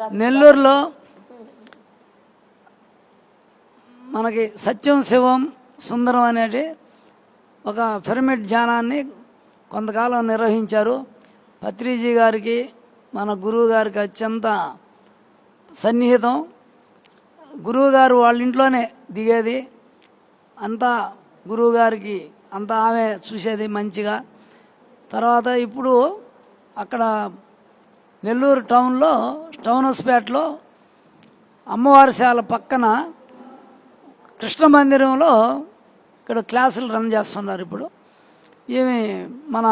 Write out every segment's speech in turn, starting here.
నెల్లూరులో మనకి సత్యం శివం సుందరం అనేది ఒక పిరమిడ్ ధ్యానాన్ని కొంతకాలం నిర్వహించారు. పత్రిజీ గారికి మన గురువు గారికి అత్యంత సన్నిహితం. గురువు గారు వాళ్ళ ఇంట్లోనే దిగేది. అంతా గురువు గారికి అంతా ఆమె చూసేది మంచిగా. తర్వాత ఇప్పుడు అక్కడ నెల్లూరు టౌన్లో టౌన్ హౌస్పేటలో అమ్మవారి శాల పక్కన కృష్ణ మందిరంలో ఇక్కడ క్లాసులు రన్ చేస్తున్నారు ఇప్పుడు. ఈమె మన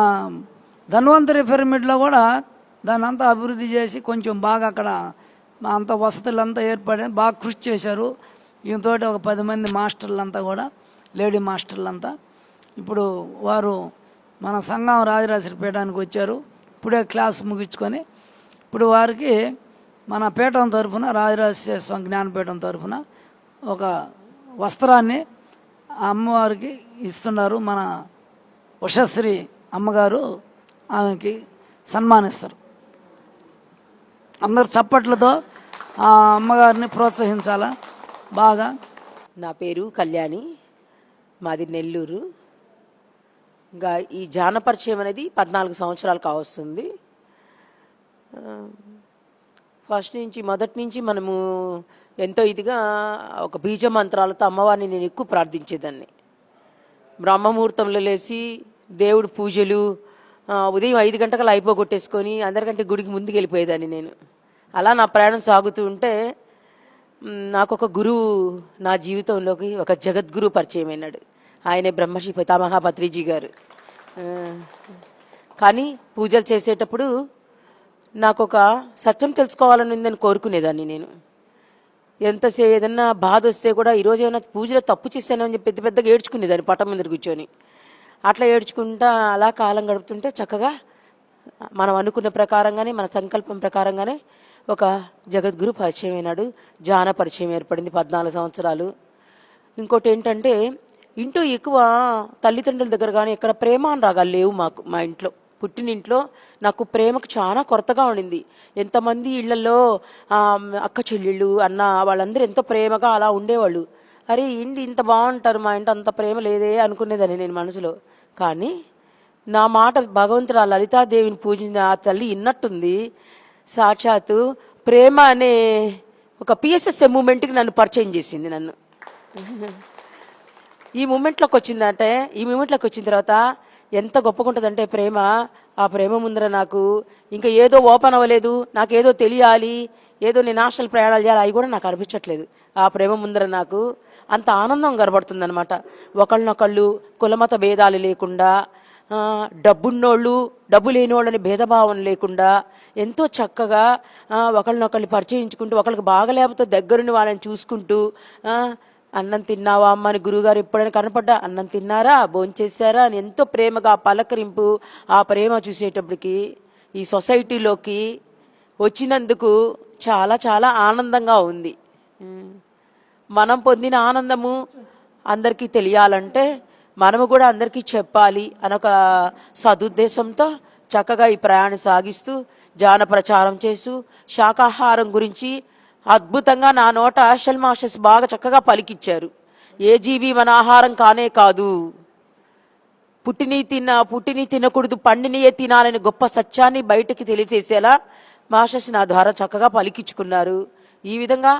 ధన్వంతరి పిరమిడ్లో కూడా దాన్ని అంతా అభివృద్ధి చేసి కొంచెం బాగా అక్కడ అంత వసతులంతా ఏర్పడి బాగా కృషి చేశారు. ఈయనతోటి ఒక పది మంది మాస్టర్లంతా కూడా లేడీ మాస్టర్లంతా. ఇప్పుడు వారు మన సంఘం రాజరాజేశ్వరి పీఠానికి వచ్చారు. ఇప్పుడే క్లాస్ ముగించుకొని ఇప్పుడు వారికి మన పీఠం తరఫున రాజరాజేశ్వర స్వామి జ్ఞానపీఠం తరఫున ఒక వస్త్రాన్ని ఆ అమ్మవారికి ఇస్తున్నారు. మన ఉషశ్రీ అమ్మగారు ఆమెకి సన్మానిస్తారు. అందరు చప్పట్లతో ఆ అమ్మగారిని ప్రోత్సహించాలా? బాగా. నా పేరు కళ్యాణి. మాది నెల్లూరు. ఇంకా ఈ జానపరిచయం అనేది పద్నాలుగు సంవత్సరాలు కావస్తుంది. ఫస్ట్ నుంచి మొదటి నుంచి మనము ఎంతో ఇదిగా ఒక బీజ మంత్రాలతో అమ్మవారిని నేను ఎక్కువ ప్రార్థించేదాన్ని. బ్రహ్మముహూర్తంలో లేచి దేవుడు పూజలు ఉదయం ఐదు గంటలకు అయిపోగొట్టేసుకొని అందరికంటే గుడికి ముందుకు వెళ్ళిపోయేదాన్ని నేను. అలా నా ప్రయాణం సాగుతూ ఉంటే నాకు ఒక గురువు నా జీవితంలోకి ఒక జగద్గురు పరిచయం అయినాడు. ఆయనే బ్రహ్మశ్రీ పితామహ భద్రీజీ గారు కానీ పూజలు చేసేటప్పుడు నాకు ఒక సత్యం తెలుసుకోవాలని ఉందని కోరుకునేదాన్ని నేను. ఎంతసే ఏదన్నా బాధ వస్తే కూడా ఈరోజు ఏమైనా పూజలో తప్పు చేశానని చెప్పి పెద్ద పెద్దగా ఏడ్చుకునేదాన్ని పట్టం మీద కూర్చొని. అట్లా ఏడ్చుకుంటా అలా కాలం గడుపుతుంటే చక్కగా మనం అనుకున్న ప్రకారంగానే మన సంకల్పం ప్రకారంగానే ఒక జగద్గురు పరిచయం అయినాడు. జాన పరిచయం ఏర్పడింది పద్నాలుగు సంవత్సరాలు. ఇంకోటి ఏంటంటే ఇంట్లో ఎక్కువ తల్లిదండ్రుల దగ్గర కానీ ఎక్కడ ప్రేమ రాగాలు లేవు మాకు మా ఇంట్లో. పుట్టినింట్లో నాకు ప్రేమకు చాలా కొరతగా ఉండింది. ఎంతమంది ఇళ్ళలో అక్క చెల్లెళ్ళు అన్న వాళ్ళందరూ ఎంతో ప్రేమగా అలా ఉండేవాళ్ళు. అరే ఇంటి ఇంత బాగుంటారు మా ఇంట అంత ప్రేమ లేదే అనుకునేదాన్ని నేను మనసులో. కానీ నా మాట భగవంతుడు ఆ లలితాదేవిని పూజించిన ఆ తల్లి ఇన్నట్టుంది సాక్షాత్తు ప్రేమ అనే ఒక పిఎస్ఎస్ మూమెంట్కి నన్ను పరిచయం చేసింది నన్ను. ఈ మూమెంట్లోకి వచ్చిందంటే ఈ మూమెంట్లోకి వచ్చిన తర్వాత ఎంత గొప్పగుంటుందంటే ప్రేమ ఆ ప్రేమ ముందర నాకు ఇంకా ఏదో ఓపెన్ అవ్వలేదు నాకు ఏదో తెలియాలి ఏదో నేను ప్రయాణాలు చేయాలి అవి కూడా నాకు అనిపించట్లేదు. ఆ ప్రేమ ముందర నాకు అంత ఆనందం కనబడుతుంది అనమాట ఒకళ్ళనొకళ్ళు కులమత భేదాలు లేకుండా డబ్బున్నోళ్ళు డబ్బు లేనివాళ్ళని భేదభావం లేకుండా ఎంతో చక్కగా ఒకళ్ళనొకళ్ళు పరిచయించుకుంటూ ఒకళ్ళకి బాగలేకపోతే దగ్గరుండి వాళ్ళని చూసుకుంటూ అన్నం తిన్నావా అమ్మ అని గురువుగారు ఎప్పుడైనా కనపడ్డా? అన్నం తిన్నారా? భోంచేశారా? అని ఎంతో ప్రేమగా పలకరింపు ఆ ప్రేమ చూసేటప్పటికి ఈ సొసైటీలోకి వచ్చినందుకు చాలా చాలా ఆనందంగా ఉంది. మనం పొందిన ఆనందము అందరికీ తెలియాలంటే మనము కూడా అందరికీ చెప్పాలి అనొక సదుద్దేశంతో చక్కగా ఈ ప్రయాణం సాగిస్తూ జాన ప్రచారం చేస్తూ శాకాహారం గురించి అద్భుతంగా నా నోట షెల్ మాస్టర్స్ బాగా చక్కగా పలికిచ్చారు. ఏ జీవి మన ఆహారం కానే కాదు. పుట్టిని తిన్న పుట్టిని తినకూడదు పండినియే తినాలని గొప్ప సత్యాన్ని బయటకి తెలియచేసేలా మాస్టర్స్ నా ద్వారా చక్కగా పలికించుకున్నారు ఈ విధంగా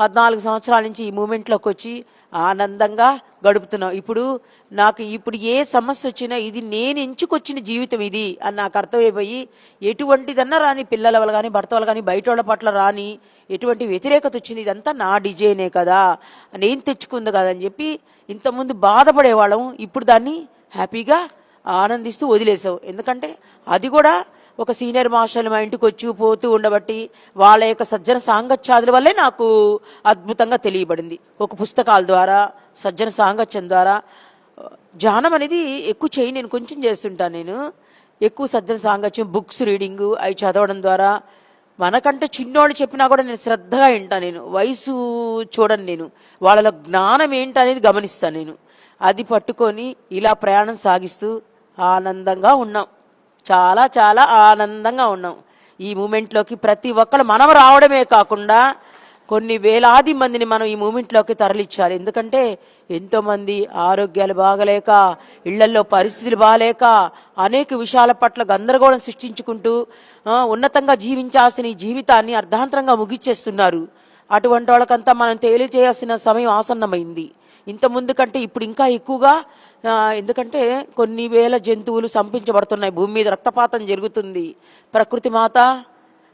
పద్నాలుగు సంవత్సరాల నుంచి ఈ మూమెంట్లోకి వచ్చి ఆనందంగా గడుపుతున్నాం ఇప్పుడు నాకు ఇప్పుడు ఏ సమస్య వచ్చినా ఇది నేను ఎంచుకొచ్చిన జీవితం ఇది అని నాకు అర్థమైపోయి ఎటువంటిదన్నా రాని పిల్లల వల్ల కానీ భర్త వల్ల కానీ బయట వాళ్ళ పట్ల రాని ఎటువంటి వ్యతిరేకత వచ్చింది. ఇదంతా నా డిజైనే కదా. నేను తెచ్చుకుంది కదా అని చెప్పి ఇంతకుముందు బాధపడేవాళ్ళం. ఇప్పుడు దాన్ని హ్యాపీగా ఆనందిస్తూ వదిలేసావు. ఎందుకంటే అది కూడా ఒక సీనియర్ మాస్టర్లు మా ఇంటికి వచ్చి పోతూ ఉండబట్టి వాళ్ళ యొక్క సజ్జన సాంగత్యాదుల వల్లే నాకు అద్భుతంగా తెలియబడింది. ఒక పుస్తకాల ద్వారా సజ్జన సాంగత్యం ద్వారా. ధ్యానం అనేది ఎక్కువ చేయి నేను కొంచెం చేస్తుంటాను నేను. ఎక్కువ సజ్జన సాంగత్యం బుక్స్ రీడింగ్ అవి చదవడం ద్వారా. మనకంటే చిన్నోళ్ళు చెప్పినా కూడా నేను శ్రద్ధగా వింటాను నేను. వయసు చూడను నేను. వాళ్ళలో జ్ఞానం ఏంటనేది గమనిస్తాను నేను. అది పట్టుకొని ఇలా ప్రయాణం సాగిస్తూ ఆనందంగా ఉన్నాం. చాలా చాలా ఆనందంగా ఉన్నాం. ఈ మూమెంట్లోకి ప్రతి ఒక్కరు మనం రావడమే కాకుండా కొన్ని వేలాది మందిని మనం ఈ మూమెంట్లోకి తరలిచ్చాలి ఎందుకంటే ఎంతోమంది ఆరోగ్యాలు బాగలేక ఇళ్ళల్లో పరిస్థితులు బాగలేక అనేక విషయాల పట్ల గందరగోళం సృష్టించుకుంటూ ఉన్నతంగా జీవించాల్సిన ఈ జీవితాన్ని అర్ధాంతరంగా ముగిచ్చేస్తున్నారు. అటువంటి వాళ్ళకంతా మనం తెలియజేయాల్సిన సమయం ఆసన్నమైంది. ఇంత ముందు కంటే ఇప్పుడు ఇంకా ఎక్కువగా ఎందుకంటే కొన్ని వేల జంతువులు సంపించబడుతున్నాయి. భూమి మీద రక్తపాతం జరుగుతుంది. ప్రకృతి మాత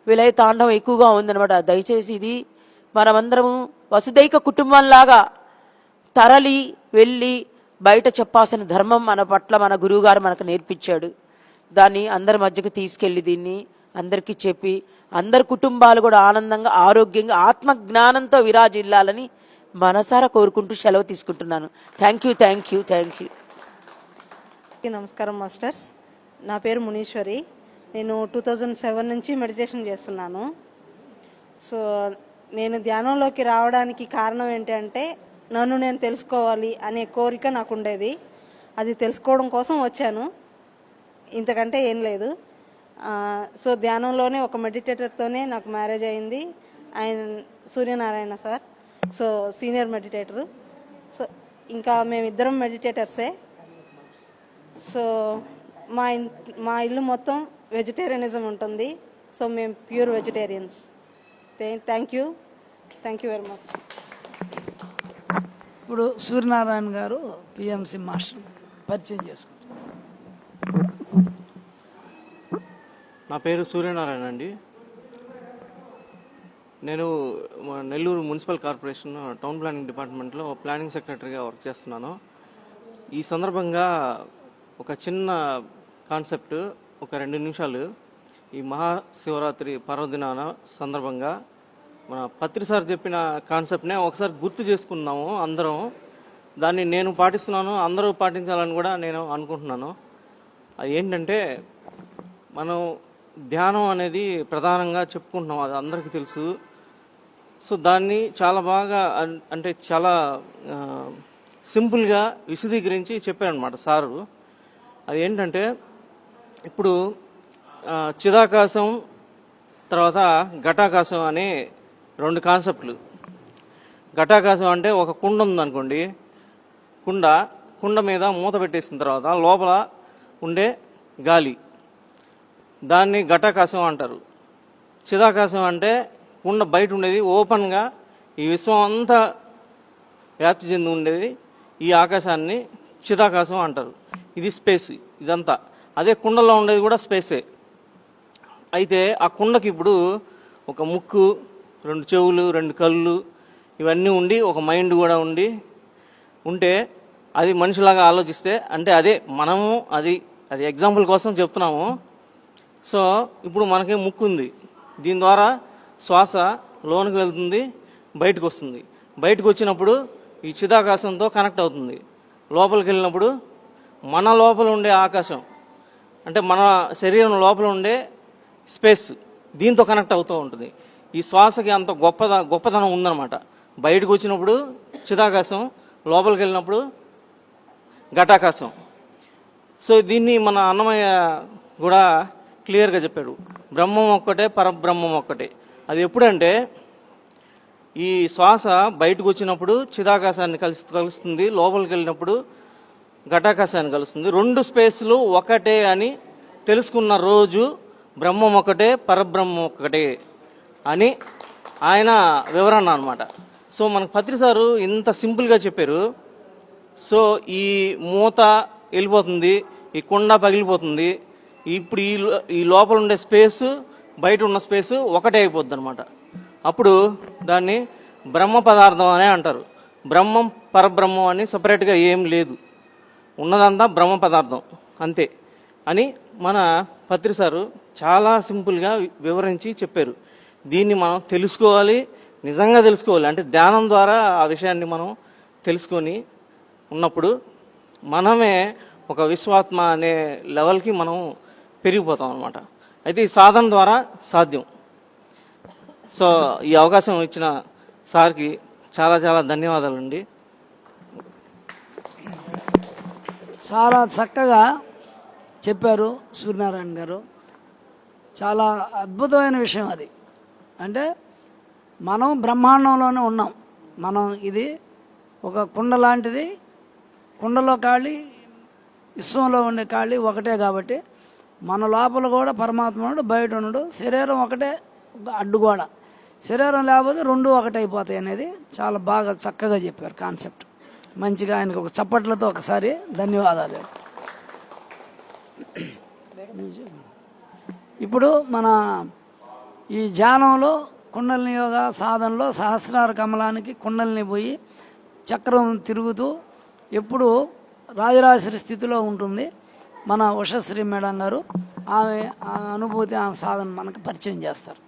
విలయ తాండవం ఎక్కువగా ఉందన్నమాట. దయచేసి ఇది మనమందరము వసుదైక కుటుంబంలాగా తరలి వెళ్ళి బయట చెప్పాల్సిన ధర్మం మన పట్ల మన గురువుగారు మనకు నేర్పించాడు. దాన్ని అందరి మధ్యకు తీసుకెళ్ళి దీన్ని అందరికీ చెప్పి అందరి కుటుంబాలు కూడా ఆనందంగా ఆరోగ్యంగా ఆత్మజ్ఞానంతో విరాజిల్లాలని మనసారా కోరుకుంటూ సెలవు తీసుకుంటున్నాను. Thank you thank you thank you నమస్కారం మాస్టర్స్. నా పేరు మునీశ్వరి. నేను టూ థౌజండ్ సెవెన్ నుంచి మెడిటేషన్ చేస్తున్నాను. సో నేను ధ్యానంలోకి రావడానికి కారణం ఏంటంటే నన్ను నేను తెలుసుకోవాలి అనే కోరిక నాకు ఉండేది అది తెలుసుకోవడం కోసం వచ్చాను. ఇంతకంటే ఏం లేదు. సో ధ్యానంలోనే ఒక మెడిటేటర్తోనే నాకు మ్యారేజ్ అయింది. ఆయన Suryanarayana sir. So senior meditator. So ఇంకా మేమిద్దరం మెడిటేటర్సే. సో మా ఇన్ మా ఇల్లు మొత్తం వెజిటేరియనిజం ఉంటుంది. సో మేము pure vegetarians. Thank you. Thank you very much. ఇప్పుడు సూర్యనారాయణ గారు పిఎంసి మాస్టర్. పరిచయం చేసుకుంటారు నా పేరు సూర్యనారాయణ అండి. నేను మా Nellore municipal corporation town planning డిపార్ట్మెంట్లో ప్లానింగ్ సెక్రటరీగా వర్క్ చేస్తున్నాను. ఈ సందర్భంగా ఒక చిన్న కాన్సెప్ట్ ఒక రెండు నిమిషాలు ఈ మహాశివరాత్రి పర్వదినాన సందర్భంగా మన పత్రి సార్ చెప్పిన కాన్సెప్ట్నే ఒకసారి గుర్తు చేసుకున్నాము అందరం. దాన్ని నేను పాటిస్తున్నాను అందరూ పాటించాలని కూడా నేను అనుకుంటున్నాను. అది ఏంటంటే మనం ధ్యానం అనేది ప్రధానంగా చెప్పుకుంటున్నాం అది అందరికీ తెలుసు. సో దాన్ని చాలా బాగా అంటే చాలా సింపుల్గా విశదీకరించి చెప్పారనమాట సారు. అది ఏంటంటే ఇప్పుడు చిదాకాశం తర్వాత ఘటాకాశం అనే రెండు కాన్సెప్ట్లు. ఘటాకాశం అంటే ఒక కుండ ఉందనుకోండి. కుండ కుండ మీద మూత పెట్టేసిన తర్వాత లోపల ఉండే గాలి. దాన్ని ఘటాకాశం అంటారు. చిదాకాశం అంటే కుండ బయట ఉండేది ఓపెన్గా ఈ విశ్వం అంతా వ్యాప్తి చెంది ఉండేది ఈ ఆకాశాన్ని చిదాకాశం అంటారు. ఇది స్పేస్ ఇదంతా. అదే కుండలో ఉండేది కూడా స్పేసే. అయితే ఆ కుండకి ఇప్పుడు ఒక ముక్కు రెండు చెవులు రెండు కళ్ళు ఇవన్నీ ఉండి ఒక మైండ్ కూడా ఉండి ఉంటే అది మనిషిలాగా ఆలోచిస్తే అంటే అదే మనము అది అది ఎగ్జాంపుల్ కోసం చెప్తున్నాము. సో ఇప్పుడు మనకి ముక్కు ఉంది. దీని ద్వారా శ్వాస లోనికి వెళ్తుంది బయటకు వస్తుంది బయటకు వచ్చినప్పుడు ఈ చిదాకాశంతో కనెక్ట్ అవుతుంది. లోపలికి వెళ్ళినప్పుడు మన లోపల ఉండే ఆకాశం అంటే మన శరీరం లోపల ఉండే స్పేస్ దీంతో కనెక్ట్ అవుతూ ఉంటుంది. ఈ శ్వాసకి అంత గొప్పద గొప్పతనం ఉందన్నమాట. బయటకు వచ్చినప్పుడు చిదాకాశం లోపలికి వెళ్ళినప్పుడు ఘటాకాశం. సో దీన్ని మన అన్నమయ్య కూడా క్లియర్గా చెప్పాడు. బ్రహ్మం ఒక్కటే పరబ్రహ్మం ఒక్కటే. అది ఎప్పుడంటే ఈ శ్వాస బయటకు వచ్చినప్పుడు చిదాకాశాన్ని కలిసి కలుస్తుంది లోపలికి వెళ్ళినప్పుడు ఘటాకాశాన్ని కలుస్తుంది. రెండు స్పేస్లు ఒకటే అని తెలుసుకున్న రోజు బ్రహ్మం ఒకటే పరబ్రహ్మం ఒకటే అని ఆయన వివరణ అనమాట సో మనకు పత్రి సారు ఇంత సింపుల్గా చెప్పారు. సో ఈ మూత వెళ్ళిపోతుంది ఈ కుండ పగిలిపోతుంది. ఇప్పుడు ఈ ఈ లోపల ఉండే స్పేసు బయట ఉన్న స్పేస్ ఒకటే అయిపోద్ది అనమాట అప్పుడు దాన్ని బ్రహ్మ పదార్థం అనే అంటారు. బ్రహ్మం పరబ్రహ్మం అని సపరేట్గా ఏం లేదు. ఉన్నదంతా బ్రహ్మ పదార్థం. అంతే. అని మన పత్రి సారు చాలా సింపుల్గా వి- వివరించి చెప్పారు. దీన్ని మనం తెలుసుకోవాలి నిజంగా తెలుసుకోవాలి. అంటే ధ్యానం ద్వారా ఆ విషయాన్ని మనం తెలుసుకొని ఉన్నప్పుడు మనమే ఒక విశ్వాత్మ అనే లెవెల్కి మనం పెరిగిపోతాం అనమాట అయితే ఈ సాధన ద్వారా సాధ్యం. సో ఈ అవకాశం ఇచ్చిన సార్కి చాలా చాలా ధన్యవాదాలండి. చాలా చక్కగా చెప్పారు సూర్యనారాయణ గారు. చాలా అద్భుతమైన విషయం అది. అంటే మనం బ్రహ్మాండంలోనే ఉన్నాం. మనం ఇది ఒక కుండ లాంటిది. కుండలో ఖాళీ విశ్వంలో ఉండే ఖాళీ ఒకటే కాబట్టి మన లోపల కూడా పరమాత్మ బయట ఉన్నాడు. శరీరం ఒకటే అడ్డుగోడ. శరీరం లేకపోతే రెండు ఒకటే అయిపోతాయి అనేది చాలా బాగా చక్కగా చెప్పారు కాన్సెప్ట్. మంచిగా ఆయనకు ఒక చప్పట్లతో ఒకసారి ధన్యవాదాలు. ఇప్పుడు మన ఈ ధ్యానంలో కుండలిని యోగా సాధనలో సహస్రార కమలానికి కుండలిని పోయి చక్రం తిరుగుతూ ఎప్పుడు రాజరాజశ్రీ స్థితిలో ఉంటుంది. మన ఉషశ్రీ మేడం గారు ఆమె ఆ అనుభూతి ఆమె సాధన మనకు పరిచయం చేస్తారు.